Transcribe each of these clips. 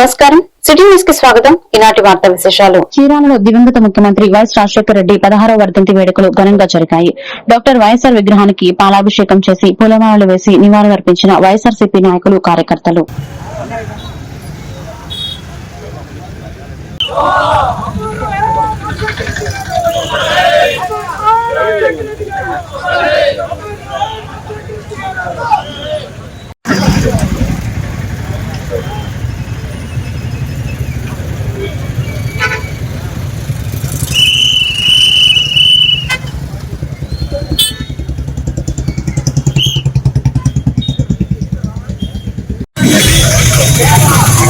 నమస్కారం. సిటీ న్యూస్కి స్వాగతం. ఈనాటి వార్త విశేషాలు. చీరాలలో దివంగత ముఖ్యమంత్రి వైఎస్ రాజశేఖర రెడ్డి పదహారవ వర్ధంతి వేడుకలు ఘనంగా జరిగాయి. డాక్టర్ వైఎస్ఆర్ విగ్రహానికి పాలాభిషేకం చేసి పూలమాలలు వేసి నివాళులర్పించిన వైఎస్ఆర్సీపీ నాయకులు కార్యకర్తలు.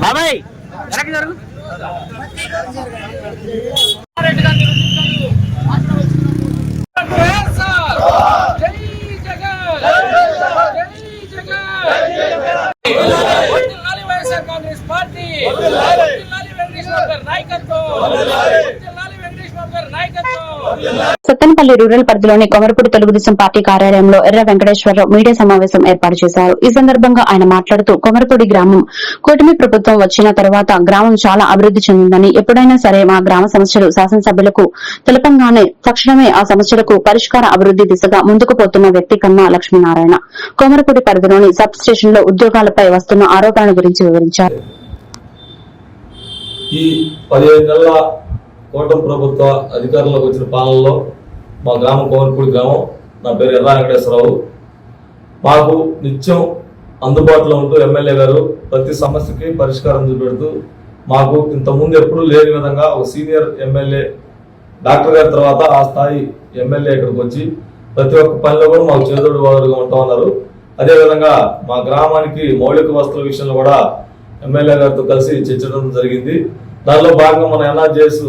బాబాయ్ వెనక్కి జరుగు జై జగన్ జై జగన్ వర్ధిల్లాలి వైఎస్ఆర్ కాంగ్రెస్ పార్టీ వర్ధిల్లాలి వెంకటేష్ బాబు గారి నాయకత్వం వర్ధిల్లాలి వెంకటేష్ బాబు గారి నాయకత్వం. సత్తెనపల్లి రూరల్ పరిధిలోని కొమరపూడి తెలుగుదేశం పార్టీ కార్యాలయంలో ఎర్ర వెంకటేశ్వరరావు మీడియా సమావేశం ఏర్పాటు చేశారు. ఈ సందర్భంగా ఆయన మాట్లాడుతూ కొమరపూడి గ్రామం కూటమి ప్రభుత్వం వచ్చిన తర్వాత గ్రామం చాలా అభివృద్ది చెందిందని ఎప్పుడైనా సరే మా గ్రామ సమస్యలు శాసనసభ్యులకు తెలపంగానే తక్షణమే ఆ సమస్యలకు పరిష్కార అభివృద్ది దిశగా ముందుకు పోతున్న వ్యక్తి కన్నా లక్ష్మీనారాయణ. కొమరపూడి పరిధిలోని సబ్ స్టేషన్లో ఉద్యోగాలపై వస్తున్న ఆరోపణల గురించి వివరించారు. ఈ పదిహేను నెలల కూటమి ప్రభుత్వ అధికారంలోకి వచ్చిన పాలనలో మా గ్రామం కోమర్పూడి గ్రామం నా పేరు ఎర్ర వెంకటేశ్వరరావు. మాకు నిత్యం అందుబాటులో ఉంటూ ఎమ్మెల్యే గారు ప్రతి సమస్యకి పరిష్కారం చూపెడుతూ మాకు ఇంతకుముందు ఎప్పుడూ లేని విధంగా ఒక సీనియర్ ఎమ్మెల్యే డాక్టర్ గారి తర్వాత ఆ స్థాయి ఎమ్మెల్యే ఇక్కడికి వచ్చి ప్రతి ఒక్క పనిలో కూడా మాకు చేదోడు వాదుడుగా ఉంటామన్నారు అదేవిధంగా మా గ్రామానికి మౌలిక వస్తువుల విషయంలో కూడా ఎమ్మెల్యే గారితో కలిసి చర్చించడం జరిగింది. దానిలో భాగంగా మన ఎన్ఆర్జేఎస్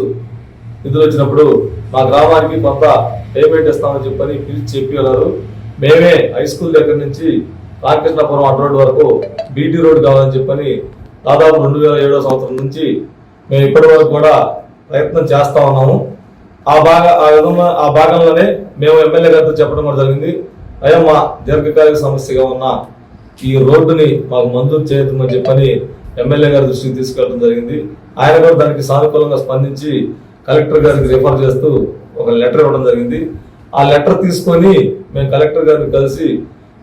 నిధులు వచ్చినప్పుడు మా గ్రామానికి కొంత పేమెంట్ ఇస్తామని చెప్పని పిలిచి చెప్పి వెళ్ళారు మేమే హై స్కూల్ దగ్గర నుంచి రామకృష్ణాపురం అటు రోడ్ వరకు బీటీ రోడ్ కావాలని చెప్పని దాదాపు రెండు వేల ఏడో సంవత్సరం నుంచి మేము ఇప్పటి వరకు కూడా ప్రయత్నం చేస్తా ఉన్నాము. ఆ భాగ ఆ విధంగా ఆ భాగంలోనే మేము ఎమ్మెల్యే గారితో చెప్పడం కూడా జరిగింది. అయ్యా మా దీర్ఘకాలిక సమస్యగా ఉన్న ఈ రోడ్డుని మాకు మంజూరు చేయమని చెప్పని ఎమ్మెల్యే గారి దృష్టికి తీసుకెళ్ళడం జరిగింది. ఆయన కూడా దానికి సానుకూలంగా స్పందించి కలెక్టర్ గారికి రిఫర్ చేస్తూ ఒక లెటర్ ఇవ్వడం జరిగింది. ఆ లెటర్ తీసుకొని మేము కలెక్టర్ గారిని కలిసి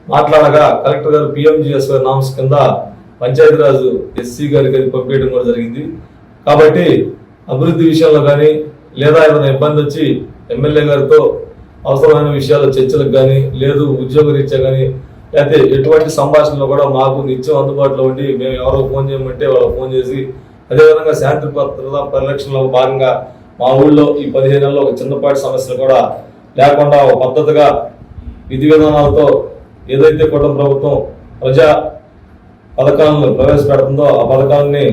మాట్లాడగా కలెక్టర్ గారు పిఎంజిఎస్వై నామ్స్ కింద పంచాయతీరాజ్ ఎస్సీ గారికి అది పంపించడం కూడా జరిగింది. కాబట్టి అభివృద్ధి విషయంలో కానీ లేదా ఏదైనా ఇబ్బంది వచ్చి ఎమ్మెల్యే గారితో అవసరమైన విషయాల చర్చలకు కానీ లేదు ఉద్యోగ రీత్యా కానీ అయితే ఎటువంటి సంభాషణలో కూడా మాకు నిత్యం అందుబాటులో ఉండి మేము ఎవరో ఫోన్ చేయమంటే వాళ్ళకి ఫోన్ చేసి అదేవిధంగా శాంతి భద్రత పరిరక్షణలో భాగంగా మా ఊళ్ళో ఈ పదిహేను నెలల్లో ఒక చిన్నపాటి సమస్యలు కూడా లేకుండా ఒక పద్ధతిగా విధి విధానాలతో ఏదైతే కుటుంబ ప్రభుత్వం ప్రజా పథకాలను ప్రవేశపెడుతుందో ఆ పథకాలని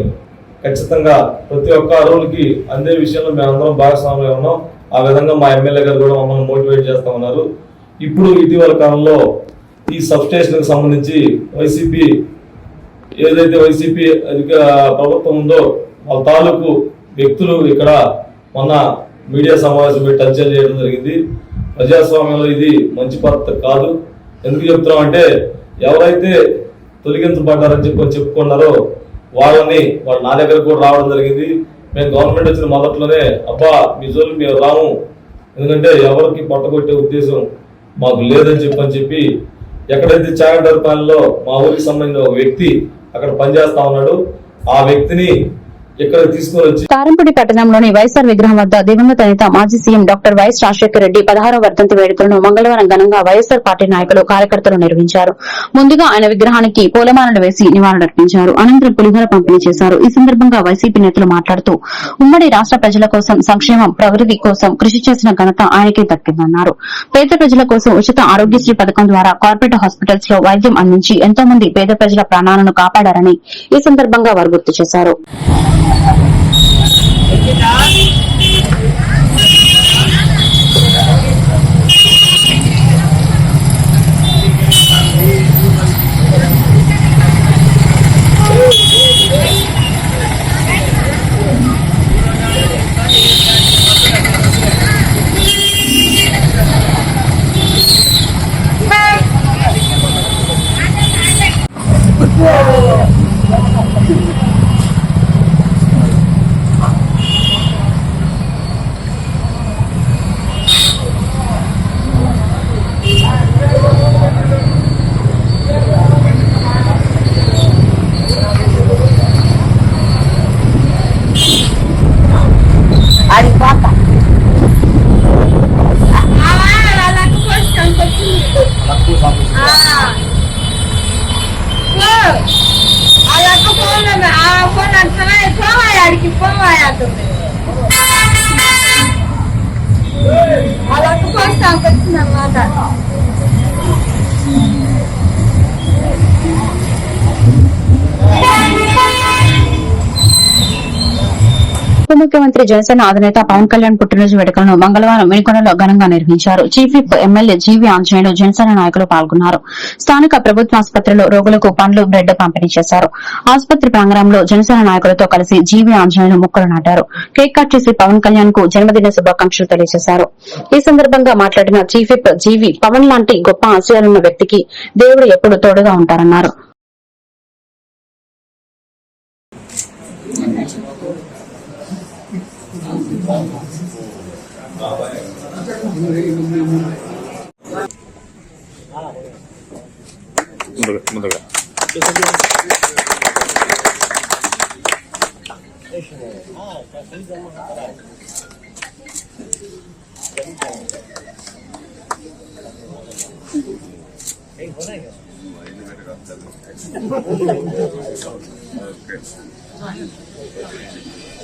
ఖచ్చితంగా ప్రతి ఒక్క అరువులకి అందే విషయంలో మేమందరం భాగస్వామ్యం ఉన్నాం. ఆ విధంగా మా ఎమ్మెల్యే గారు కూడా మమ్మల్ని మోటివేట్ చేస్తా ఉన్నారు. ఇప్పుడు ఇటీవల కాలంలో ఈ సబ్స్టేషన్కి సంబంధించి వైసీపీ ఏదైతే వైసీపీ అధిక ప్రభుత్వం ఉందో వాళ్ళ తాలూకు వ్యక్తులు ఇక్కడ మొన్న మీడియా సమావేశం పెట్టి టచ్ చేయడం జరిగింది. ప్రజాస్వామ్యంలో ఇది మంచి పద్ధతి కాదు. ఎందుకు చెప్తున్నాం అంటే ఎవరైతే తొలగించబడ్డారని చెప్పి చెప్పుకున్నారో వాళ్ళని వాళ్ళు నా దగ్గర కూడా రావడం జరిగింది. మేము గవర్నమెంట్ వచ్చిన మొదట్లోనే అబ్బా మీ జోలు మేము రాము. ఎందుకంటే ఎవరికి పట్టగొట్టే ఉద్దేశం మాకు లేదని చెప్పని చెప్పి ఎక్కడైతే చాగంటరపాలెంలో మా ఊరికి సంబంధించిన ఒక వ్యక్తి అక్కడ పనిచేస్తా ఉన్నాడు ఆ వ్యక్తిని కారంపూడి పట్టణంలోని వైఎస్ఆర్ విగ్రహం వద్ద దివంగత నేత మాజీ CM doctor YS Rajasekhara Reddy పదహారవ వర్ధంతి వేడుకలను మంగళవారం ఘనంగా వైఎస్ఆర్ పార్టీ నాయకులు కార్యకర్తలు నిర్వహించారు. ముందుగా ఆయన విగ్రహానికి పూలమాలలు వేసి నివాళులర్పించారు. అనంతరం పులిహోర పంపిణీ చేశారు. ఈ సందర్భంగా వైసీపీ నేతలు మాట్లాడుతూ ఉమ్మడి రాష్ట ప్రజల కోసం సంక్షేమం ప్రగతి కోసం కృషి చేసిన ఘనత ఆయనకే దక్కిందన్నారు. పేద ప్రజల కోసం ఉచిత ఆరోగ్యశ్రీ పథకం ద్వారా కార్పొరేట్ హాస్పిటల్స్లో వైద్యం అందించి ఎంతో మంది పేద ప్రజల ప్రాణాలను కాపాడారని ఈ సందర్భంగా వారు గుర్తు చేశారు. ఆడికి పోవాయా అలా కోసం వచ్చిందన్నమాట ఉప ముఖ్యమంత్రి జనసేన అధినేత పవన్ కళ్యాణ్ పుట్టినరోజు వేడుకలను మంగళవారం వెనుకొండలో ఘనంగా నిర్వహించారు. Chief whip MLA GV Anjaneyulu Janasena నాయకులు పాల్గొన్నారు. స్థానిక ప్రభుత్వ ఆసుపత్రిలో రోగులకు పండ్లు బ్రెడ్ పంపిణీ చేశారు. ఆసుపత్రి ప్రాంగణంలో జనసేన నాయకులతో కలిసి జీవీ ఆంజనేయులు ముక్కలు నాటారు. కేక్ కట్ చేసి పవన్ కళ్యాణ్కు జన్మదిన శుభాకాంక్షలు తెలియజేశారు. ఈ సందర్భంగా మాట్లాడిన చీఫ్ విప్ జీవీ పవన్ లాంటి గొప్ప ఆశయాలున్న వ్యక్తికి దేవుడు ఎప్పుడు తోడుగా ఉంటారన్నారు. ముందుకు ముందుగా ఓకే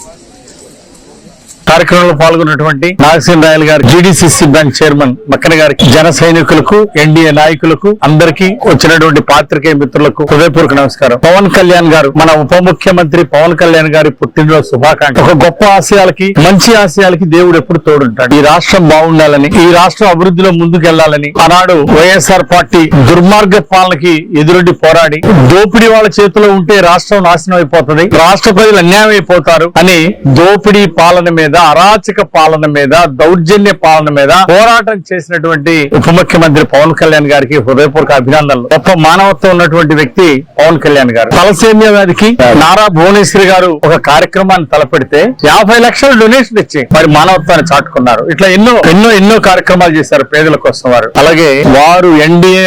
కార్యక్రమంలో పాల్గొన్నటువంటి నాగసేన్ రాయల్ గారు జీడీసీసీ బ్యాంక్ చైర్మన్ మక్కన గారికి జన సైనికులకు ఎన్డీఏ నాయకులకు అందరికీ వచ్చినటువంటి పాత్రికేయ మిత్రులకు హృదయపూర్వక నమస్కారం. పవన్ కళ్యాణ్ గారు మన ఉప ముఖ్యమంత్రి పవన్ కళ్యాణ్ గారి పుట్టినరోజు శుభాకాంక్ష ఒక గొప్ప ఆశయాలకి మంచి ఆశయాలకి దేవుడు ఎప్పుడు తోడుంటాడు. ఈ రాష్ట్రం బాగుండాలని ఈ రాష్ట్రం అభివృద్ధిలో ముందుకెళ్ళాలని ఆనాడు వైఎస్ఆర్ పార్టీ దుర్మార్గ పాలనకి ఎదురొడ్డి పోరాడి దోపిడీ వాళ్ళ చేతిలో ఉంటే రాష్ట్రం నాశనం అయిపోతుంది రాష్ట్ర ప్రజలు అన్యాయం అయిపోతారు అని దోపిడీ పాలన మీద అరాచక పాలన మీద దౌర్జన్య పాలన మీద పోరాటం చేసినటువంటి ఉప ముఖ్యమంత్రి పవన్ కళ్యాణ్ గారికి హృదయపూర్వక అభినందనలు. గొప్ప మానవత్వం ఉన్నటువంటి వ్యక్తి పవన్ కళ్యాణ్ గారు. తలసేమియా వ్యాధికి నారా భువనేశ్వరి గారు ఒక కార్యక్రమాన్ని తలపెడితే యాభై లక్షల డొనేషన్ ఇచ్చి మరి మానవత్వాన్ని చాటుకున్నారు. ఇట్లా ఎన్నో ఎన్నో ఎన్నో కార్యక్రమాలు చేశారు పేదల కోసం వారు. అలాగే వారు ఎన్డీఏ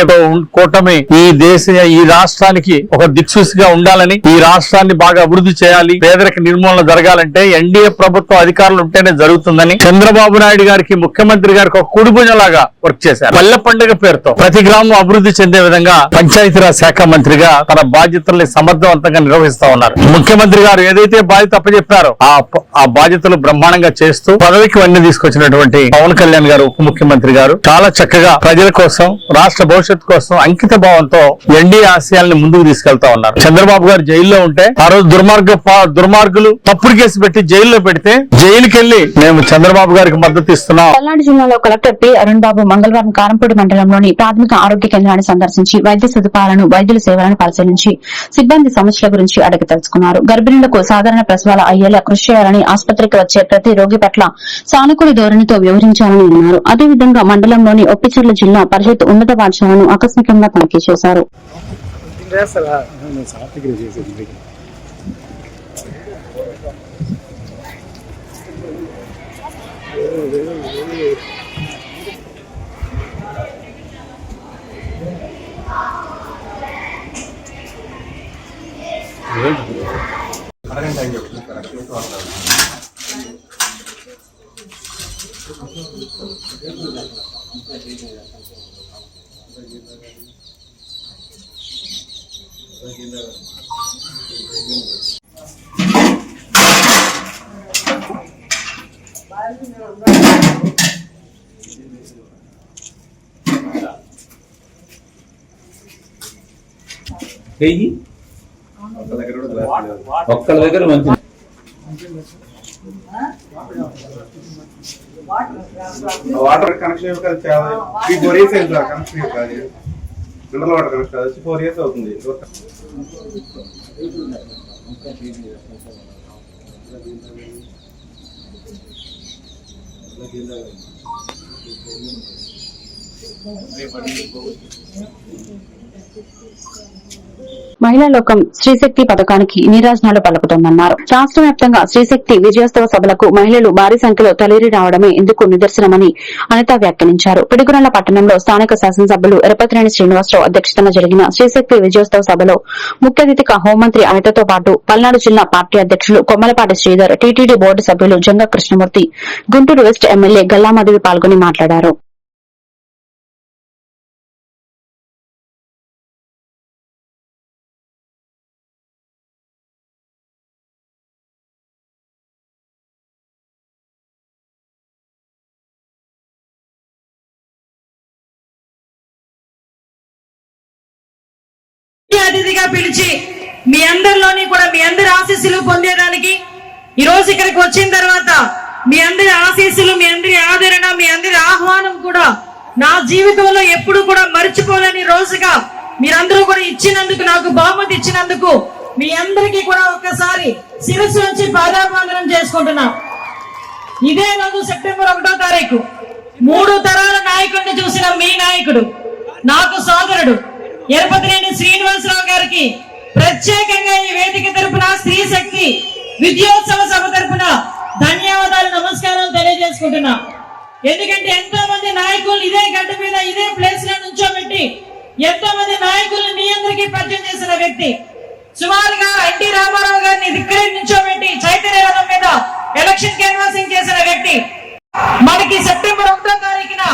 కూటమి ఈ దేశ ఈ రాష్ట్రానికి ఒక దిక్సూసిగా ఉండాలని ఈ రాష్ట్రాన్ని బాగా అభివృద్ధి చేయాలి పేదరిక నిర్మూలన జరగాలంటే ఎన్డీఏ ప్రభుత్వం అధికారులు ఉంటేనే జరుగుతుందని చంద్రబాబు నాయుడు గారికి ముఖ్యమంత్రి గారికి ఒక కుడిభుజంలాగా వర్క్ చేశారు. పల్లె పండుగ పేరుతో. ప్రతి గ్రామం అభివృద్ధి చెందే విధంగా పంచాయతీరాజ్ శాఖ మంత్రిగా తన బాధ్యతల్ని సమర్థవంతంగా నిర్వహిస్తా ఉన్నారు. ముఖ్యమంత్రి గారు ఏదైతే బాధ్యత అప్పచెప్పారో ఆ బాధ్యతలు బ్రహ్మాండంగా చేస్తూ పదవికి వన్నీ తీసుకొచ్చినటువంటి పవన్ కళ్యాణ్ గారు ఉప ముఖ్యమంత్రి గారు చాలా చక్కగా ప్రజల కోసం రాష్ట్ర భవిష్యత్తు కోసం అంకిత భావంతో ఎన్డీఏ ఆశయాల్ని ముందుకు తీసుకెళ్తా ఉన్నారు. చంద్రబాబు గారు జైల్లో ఉంటే ఆ రోజు దుర్మార్గ దుర్మార్గులు తప్పుడు కేసు పెట్టి జైల్లో పెడితే జైలుకి వెళ్ళి మేము చంద్రబాబు గారికి మద్దతు ఇస్తున్నాం. పల్నాడు జిల్లాలో కలెక్టర్ పి అరుణ్ బాబు మంగళవారం కారంపూడి మండలంలోని ప్రాథమిక ఆరోగ్య కేంద్రాన్ని సందర్శించి వైద్య సదుపాయాలను వైద్యుల సేవలను పరిశీలించి సిబ్బంది సమస్యల గురించి అడిగి తెలుసుకున్నారు. గర్భిణులకు సాధారణ ప్రసవాలు అయ్యేలా కృషి చేయాలని ఆసుపత్రికి వచ్చే ప్రతి రోగి పట్ల సానుకూల ధోరణితో వ్యవహరించాలని అన్నారు. అదేవిధంగా మండలంలోని ఒప్పిచర్ల జిల్లా పరిషత్ ఉన్నత పాఠశాలను ఆకస్మికంగా తనిఖీ చేశారు. అడగండి అని చెప్పి కరెక్ట్గా వాడతారు ఒక్కళ్ళ దగ్గర మంచి water connection three four years అయింది సార్ కనెక్షన్ యొక్క మినరల్ వాటర్ కనెక్షన్ అది వచ్చి ఫోర్ ఇయర్స్ అవుతుంది. మహిళా లోకం శ్రీశక్తి పథకానికి నీరాజనాలు పలుకుతోందన్నారు. రాష్ట్ర వ్యాప్తంగా శ్రీశక్తి విజయోత్సవ సభలకు మహిళలు భారీ సంఖ్యలో తలేరి రావడమే ఇందుకు నిదర్శనమని అనిత వ్యాఖ్యానించారు. పిడుగురాల పట్టణంలో స్థానిక శాసనసభ్యులు ఎరపతిరేణి శ్రీనివాసరావు అధ్యక్షతన జరిగిన శ్రీశక్తి విజయోత్సవ సభలో ముఖ్య అతిథిగా హోంమంత్రి అనితతో పాటు పల్నాడు జిల్లా పార్టీ అధ్యక్షులు కొమ్మలపాటి శ్రీధర్ టీటీడీ బోర్డు సభ్యులు జంగ కృష్ణమూర్తి గుంటూరు వెస్ట్ ఎమ్మెల్యే గల్లామధవి పాల్గొని మాట్లాడారు. అతిథిగా పిలిచి మీ అందరిలోని కూడా మీ అందరి ఆశీస్సులు పొందేదానికి ఈ రోజు ఇక్కడికి వచ్చిన తర్వాత మీ అందరి ఆశీస్సులు మీ అందరి ఆదరణ మీ అందరి ఆహ్వానం కూడా నా జీవితంలో ఎప్పుడు కూడా మర్చిపోలేని రోజుగా మీరందరూ కూడా ఇచ్చినందుకు నాకు బహుమతి ఇచ్చినందుకు మీ అందరికీ కూడా ఒక్కసారి శిరస్సు నుంచి పాదాభివందనం చేసుకుంటున్నా. ఇదే రోజు సెప్టెంబర్ ఒకటో తారీఖు. మూడు తరాల నాయకుడిని చూసిన మీ నాయకుడు నాకు సోదరుడు ఎరపతినేని శ్రీనివాసరావు గారికి ప్రత్యేకంగా ఈ వేదిక తరపున స్త్రీ శక్తి విద్యోత్సవ సభ తరపున ధన్యవాదాలు నమస్కారం తెలియజేసుకుంటున్నా. ఎందుకంటే ఎంతో మంది నాయకులు ఇదే గడ్డ మీద ఇదే ప్లేస్లో నుంచోబెట్టి ఎంతో మంది నాయకులను మీ అందరికీ పరిచయం చేసిన వ్యక్తి. సుమారుగా ఎన్టీ రామారావు గారిని ఇక్కడే నుంచోబెట్టి చైతన్య రథం మీద ఎలక్షన్ క్యాన్వాసింగ్ చేసిన వ్యక్తి. మనకి సెప్టెంబర్ ఒకటో తారీఖున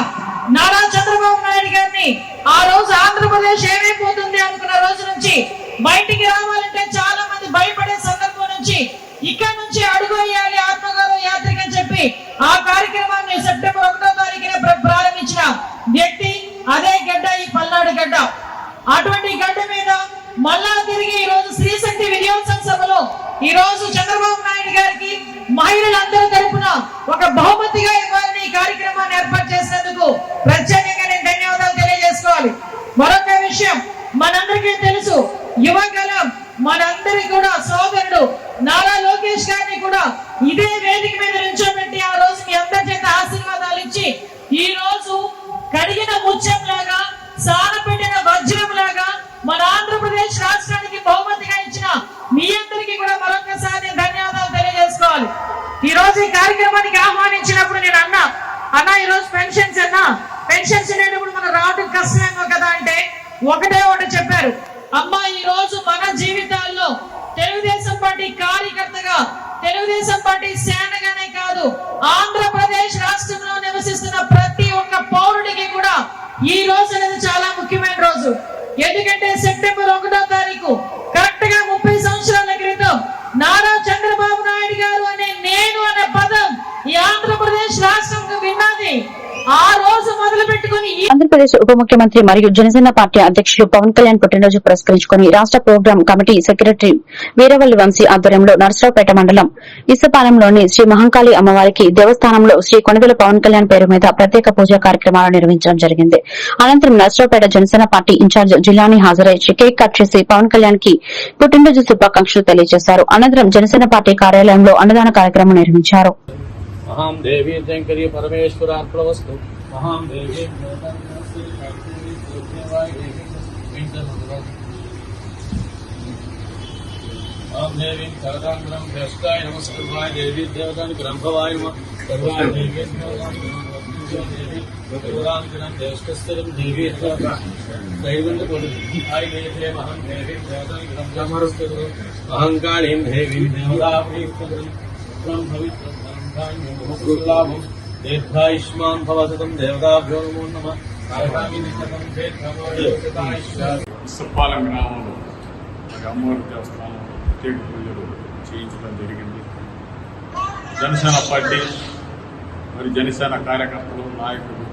నారా చంద్రబాబు నాయుడు గారిని ఆ రోజు ఆంధ్రప్రదేశ్ ఏమైపోతుంది అనుకున్న రోజు నుంచి బయటికి రావాలంటే చాలా మంది భయపడే సందర్భం నుంచి ఇక్కడ నుంచి అడుగు వేయాలి ఆత్మగౌరవ యాత్రిక అని చెప్పి ఆ కార్యక్రమాన్ని సెప్టెంబర్ ఒకటో తారీఖున ప్రారంభించిన వ్యక్తి అదే గడ్డ ఈ పల్నాడు గడ్డ. అటువంటి గడ్డ మీద మళ్ళా తిరిగి ఈ రోజు శ్రీశక్తి విజయోత్సవ సభలో ఈ రోజు చంద్రబాబు నాయుడు గారికి మహిళలందరి తరపున ఒక బహుమతిగా ఇవ్వాలని ఈ కార్యక్రమాన్ని ఏర్పాటు చేసినందుకు ప్రత్యేకంగా నేను ధన్యవాదాలు తెలియజేసుకోవాలి మరొక విషయం మనందరికీ తెలుసు యువగలం మనందరి కూడా సోదరుడు నారా లోకేష్ గారిని కూడా ఇదే వేదిక మీద నుంచోబెట్టి అన్న ఈ రోజు పెన్షన్స్ అన్నా పెన్షన్స్ అనేటప్పుడు మనం రావడం కష్టమేమో కదా అంటే ఒకటే ఒకటి చెప్పారు అమ్మా ఈ రోజు మన జీవితాల్లో తెలుగుదేశం పార్టీ కార్యకర్తగా తెలుగుదేశం పార్టీ సేనగానే కాదు ఆంధ్రప్రదేశ్ రాష్ట్రంలో నివసిస్తున్న ప్రతి ఒక్క పౌరుడికి కూడా ఈ రోజు అనేది చాలా ముఖ్యమైన రోజు. ఎందుకంటే సెప్టెంబర్ ఒకటో తారీఖు కరెక్ట్గా ముప్పై సంవత్సరాల క్రితం నారా ఆంధ్రప్రదేశ్ ఉప ముఖ్యమంత్రి మరియు జనసేన పార్టీ అధ్యక్షులు పవన్ కళ్యాణ్ పుట్టినరోజు పురస్కరించుకుని రాష్ట్ర program committee secretary Veeravalli Vamsi ఆధ్వర్యంలో నరసరావుపేట మండలం ఇసపాలెంలోని శ్రీ మహంకాళి అమ్మవారికి దేవస్థానంలో శ్రీ కొణిదెల పవన్ కళ్యాణ్ పేరు మీద ప్రత్యేక పూజా కార్యక్రమాలు నిర్వహించడం జరిగింది. అనంతరం నరసరావుపేట జనసేన పార్టీ ఇన్ఛార్జ్ జిల్లాని హాజరై కేక్ కట్ చేసి పవన్ కళ్యాణ్కి పుట్టినరోజు శుభాకాంక్షలు తెలియజేశారు. అనంతరం జనసేన పార్టీ కార్యాలయంలో అన్నదాన కార్యక్రమం నిర్వహించారు. अहम देवी शंकरी परमेश्वरार्पणमस्तु अहम अहम देवी करदांग्रम देवी देवता। బ్రహ్మవిత్రం దీర్ఘాయుష్మాన్ భవతం దేవతాభ్యో నమో నమ ఇసుపాలెం గ్రామంలో అమ్మవారి దేవస్థానం ప్రత్యేక పూజలు చేయించడం జరిగింది. జనసేన పార్టీ మరి జనసేన కార్యకర్తలు నాయకులు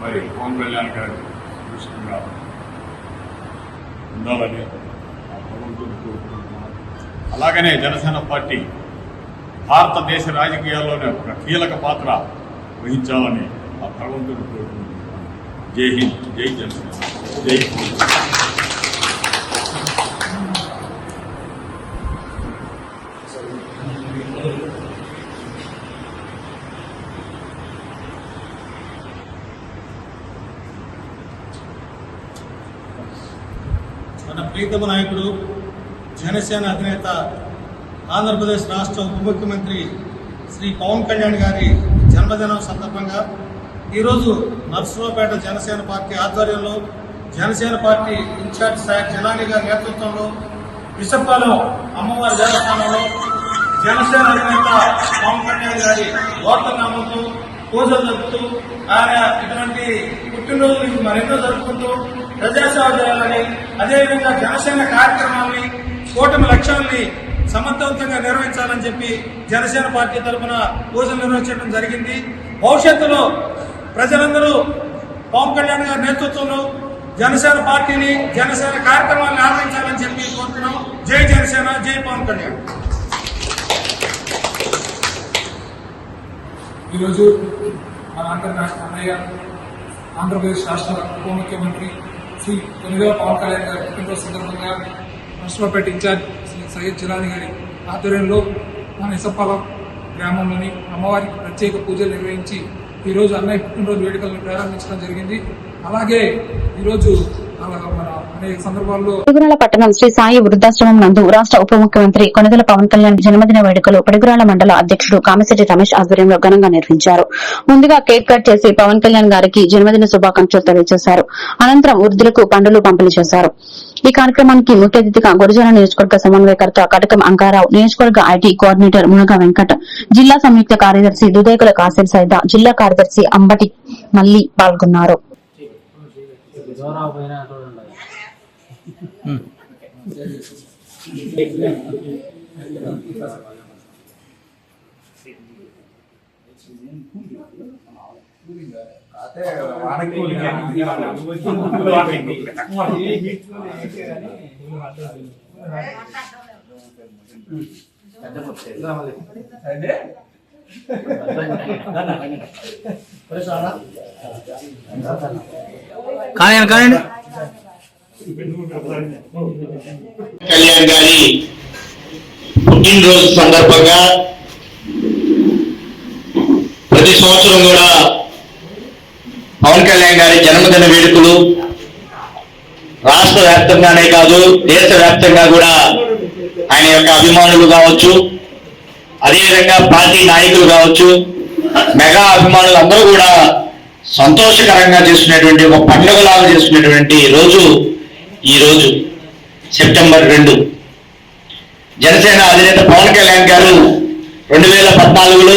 మరి పవన్ కళ్యాణ్ గారి దృష్టంగా ఉండాలని ఆ భగవంతుని కోరుకుంటున్నాను. అలాగనే జనసేన పార్టీ భారతదేశ రాజకీయాల్లోనే ఒక కీలక పాత్ర వహించాలని ఆ భగవంతుని కోరుకుంటున్నాను జై హింద్ జై జనసేన జై మన ప్రీతమ నాయకుడు జనసేన అధినేత ఆంధ్రప్రదేశ్ రాష్ట్ర ఉప ముఖ్యమంత్రి శ్రీ పవన్ కళ్యాణ్ గారి జన్మదినం సందర్భంగా ఈరోజు నర్సరావుపేట జనసేన పార్టీ ఆధ్వర్యంలో Janasena party incharge sir Janani గారి నేతృత్వంలో విశపాలెం అమ్మవారి దేవస్థానంలో జనసేన అధినేత పవన్ కళ్యాణ్ గారి ఓటనామంతో పూజలు జరుపుతూ ఆయన ఇటువంటి పుట్టినరోజులు మరెన్నో జరుపుకుంటూ ప్రజాసేవ చేయాలని అదేవిధంగా జనసేన కార్యక్రమాన్ని కూటమి లక్ష్యాన్ని సమర్థవంతంగా నిర్వహించాలని చెప్పి జనసేన పార్టీ తరఫున పూజలు నిర్వహించడం జరిగింది. భవిష్యత్తులో ప్రజలందరూ పవన్ కళ్యాణ్ గారి నేతృత్వంలో జనసేన పార్టీని జనసేన కార్యక్రమాలను ఆదరించాలని చెప్పి కోరుతున్నాం. జై జనసేన జై పవన్ కళ్యాణ్. ఈరోజు మన అన్నయ్య ఆంధ్రప్రదేశ్ రాష్ట్ర ఉప ముఖ్యమంత్రి శ్రీ కొనిదేవ పవన్ కళ్యాణ్ గారి పుట్టినరోజు సందర్భంగా నర్సరావుపేట ఇన్ఛార్జ్ సయ్యద్ జిలాని గారి ఆధ్వర్యంలో మన ఇసపాలెం గ్రామంలోని అమ్మవారికి ప్రత్యేక పూజలు నిర్వహించి ఈరోజు అన్నయ్య పుట్టినరోజు వేడుకలను ప్రారంభించడం జరిగింది. అలాగే ఈరోజు మన పడుగురాల పట్టణం శ్రీ సాయి వృద్ధాశ్రమం నందు రాష్ట్ర ఉప ముఖ్యమంత్రి కొనదల పవన్ కళ్యాణ్ జన్మదిన వేడుకలు పడుగురాల మండల అధ్యక్షుడు కామిశెట్టి రమేష్ ఆధ్వర్యంలో ఘనంగా నిర్వహించారు. ముందుగా కేక్ కట్ చేసి పవన్ కళ్యాణ్ గారికి జన్మదిన శుభాకాంక్షలు తెలియజేశారు. అనంతరం వృద్ధులకు పండులు పంపిణీ చేశారు. ఈ కార్యక్రమానికి ముఖ్య అతిథిగా గురజాల నియోజకవర్గ సమన్వయకర్త కటకం అంకారావు నియోజకవర్గ ఐటీ కోఆర్డినేటర్ మునగ వెంకట్ జిల్లా సంయుక్త కార్యదర్శి దుదేకుల కాసిర్ సైదా జిల్లా కార్యదర్శి అంబటి మల్లి పాల్గొన్నారు. కానీ కానీ కళ్యాణ్ గారి పుట్టినరోజు సందర్భంగా ప్రతి సంవత్సరం కూడా పవన్ కళ్యాణ్ గారి జన్మదిన వేడుకలు రాష్ట్ర వ్యాప్తంగానే కాదు దేశ వ్యాప్తంగా కూడా ఆయన యొక్క అభిమానులు కావచ్చు అదేవిధంగా పార్టీ నాయకులు కావచ్చు మెగా అభిమానులు అందరూ కూడా సంతోషకరంగా చేసుకునేటువంటి ఒక పండుగలాగా చేసుకునేటువంటి రోజు ఈ రోజు సెప్టెంబర్ రెండు. జనసేన అధినేత పవన్ కళ్యాణ్ గారు రెండు వేల పద్నాలుగులో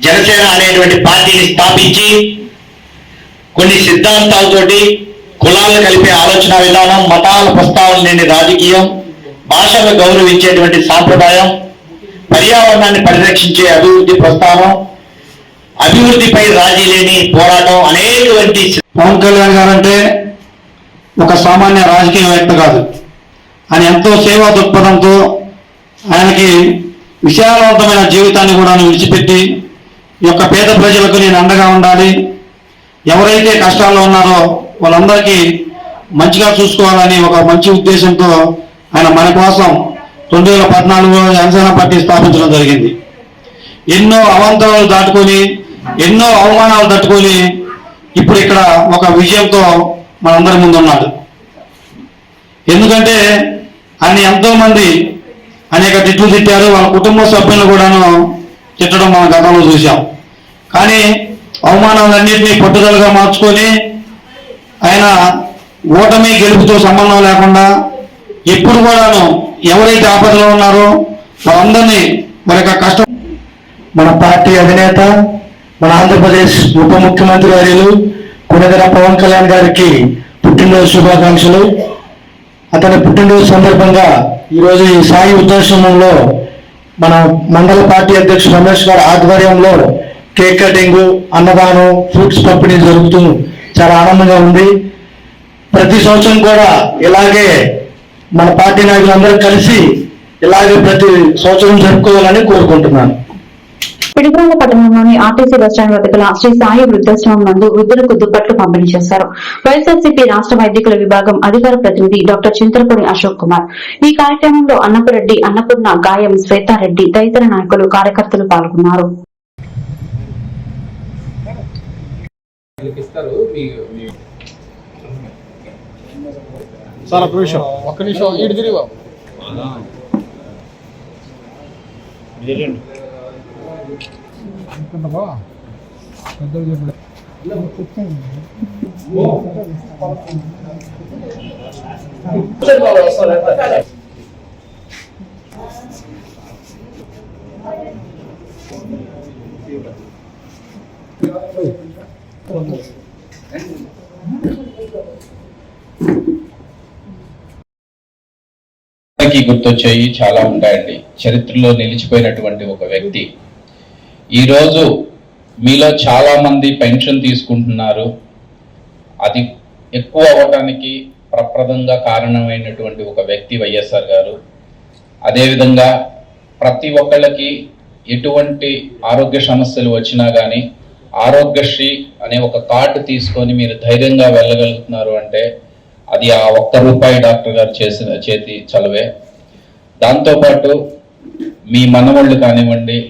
జనసేన అనేటువంటి పార్టీని స్థాపించి కొన్ని సిద్ధాంతాలతోటి కులాలను కలిపే ఆలోచన విధానం మతాల ప్రస్తావన లేని రాజకీయం భాషను గౌరవించేటువంటి సాంప్రదాయం పర్యావరణాన్ని పరిరక్షించే అభివృద్ధి ప్రస్తావం అభివృద్ధిపై రాజీ లేని పోరాటం అనేటువంటి పవన్ కళ్యాణ్ గారు అంటే ఒక సామాన్య రాజకీయవేత్త కాదు. ఆయన ఎంతో సేవా దృక్పథంతో ఆయనకి విశాలవంతమైన జీవితాన్ని కూడా విడిచిపెట్టి ఈ యొక్క పేద ప్రజలకు నేను అండగా ఉండాలి. ఎవరైతే కష్టాల్లో ఉన్నారో వాళ్ళందరికీ మంచిగా చూసుకోవాలని ఒక మంచి ఉద్దేశంతో ఆయన మన కోసం రెండు వేల పద్నాలుగులో జనసేన పార్టీ స్థాపించడం జరిగింది. ఎన్నో అవాంతరాలు దాటుకొని ఎన్నో అవమానాలు తట్టుకొని ఇప్పుడు ఇక్కడ ఒక విజయంతో మనందరి ముందు ఉన్నాడు ఎందుకంటే ఆయన ఎంతోమంది అనేక తిట్లు తిట్టారు వాళ్ళ కుటుంబ సభ్యులను కూడాను తిట్టడం మన గతంలో చూశాం. కానీ అవమానాలన్నింటినీ పట్టుదలగా మార్చుకొని ఆయన ఓటమి గెలుపుతో సంబంధం లేకుండా ఎప్పుడు కూడాను ఎవరైతే ఆపదలో ఉన్నారో వాళ్ళందరినీ మరి యొక్క కష్టం మన పార్టీ అధినేత మన ఆంధ్రప్రదేశ్ ఉప ముఖ్యమంత్రి వర్యులు కొనగర పవన్ కళ్యాణ్ గారికి పుట్టినరోజు శుభాకాంక్షలు. అతని పుట్టినరోజు సందర్భంగా ఈరోజు ఈ సాయి ఉద్దేశంలో మన మండల పార్టీ అధ్యక్షుడు రమేష్ గారి ఆధ్వర్యంలో కేక్ కటింగ్ అన్నదానం ఫ్రూట్స్ పంపిణీ జరుగుతూ చాలా ఆనందంగా ఉంది. ప్రతి సంవత్సరం కూడా ఇలాగే మన పార్టీ నాయకులందరూ కలిసి ఇలాగే ప్రతి సంవత్సరం జరుపుకోవాలని కోరుకుంటున్నాను. పిడిగుండ్ల పట్టణంలోని ఆర్టీసీ బస్టాండ్ వద్ద గల శ్రీ సాయి వృద్ధాశ్రమం నందు వృద్ధులకు దుప్పట్లు పంపిణీ చేశారు. వైఎస్ఆర్సీపీ రాష్ట్ర వైద్యకుల విభాగం అధికార ప్రతినిధి డాక్టర్ చింతలపూడి అశోక్ కుమార్. ఈ కార్యక్రమంలో అన్నపురెడ్డి అన్నపూర్ణ గాయం శ్వేతారెడ్డి తదితర నాయకులు కార్యకర్తలు పాల్గొన్నారు. సార్ ఒక్క నిమిషం. ఒక్క నిమిషం ఇటు తిరిగి బాబు అనుకున్నావా? చాలా ఉంటాయండి చరిత్రలో నిలిచిపోయినటువంటి ఒక వ్యక్తి ఈరోజు మీలో చాలా మంది పెన్షన్ తీసుకుంటున్నారు. అది ఎక్కువ అవ్వడానికి ప్రప్రదంగా కారణమైనటువంటి ఒక వ్యక్తి వైఎస్ఆర్ గారు. అదేవిధంగా ప్రతి ఒక్కళ్ళకి ఎటువంటి ఆరోగ్య సమస్యలు వచ్చినా కానీ ఆరోగ్యశ్రీ అనే ఒక కార్డు తీసుకొని మీరు ధైర్యంగా వెళ్ళగలుగుతున్నారు అంటే అది ఆ ఒక్క రూపాయి డాక్టర్ గారు చేసిన చేతి చలవే. దాంతోపాటు మీ మనవాళ్ళు కానివ్వండి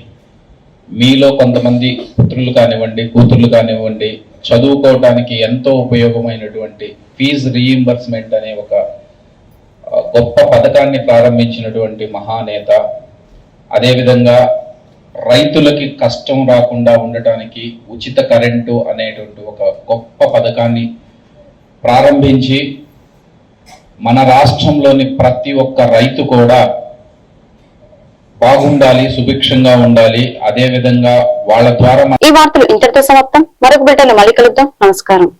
మీలో కొంతమంది పుత్రులు కానివ్వండి కూతుర్లు కానివ్వండి చదువుకోవటానికి ఎంతో ఉపయోగమైనటువంటి ఫీజు రీఇంబర్స్మెంట్ అనే ఒక గొప్ప పథకాన్ని ప్రారంభించినటువంటి మహానేత. అదేవిధంగా రైతులకి కష్టం రాకుండా ఉండటానికి ఉచిత కరెంటు అనేటువంటి ఒక గొప్ప పథకాన్ని ప్రారంభించి మన రాష్ట్రంలోని ప్రతి ఒక్క రైతు కూడా బాగుండాలి సుభిక్షంగా ఉండాలి అదే విధంగా వాళ్ళ ద్వారా ఈ వార్తలు ఇంతటితో సమాప్తం. మరొక బిడ్డను మళ్ళీ కలుద్దాం. నమస్కారం.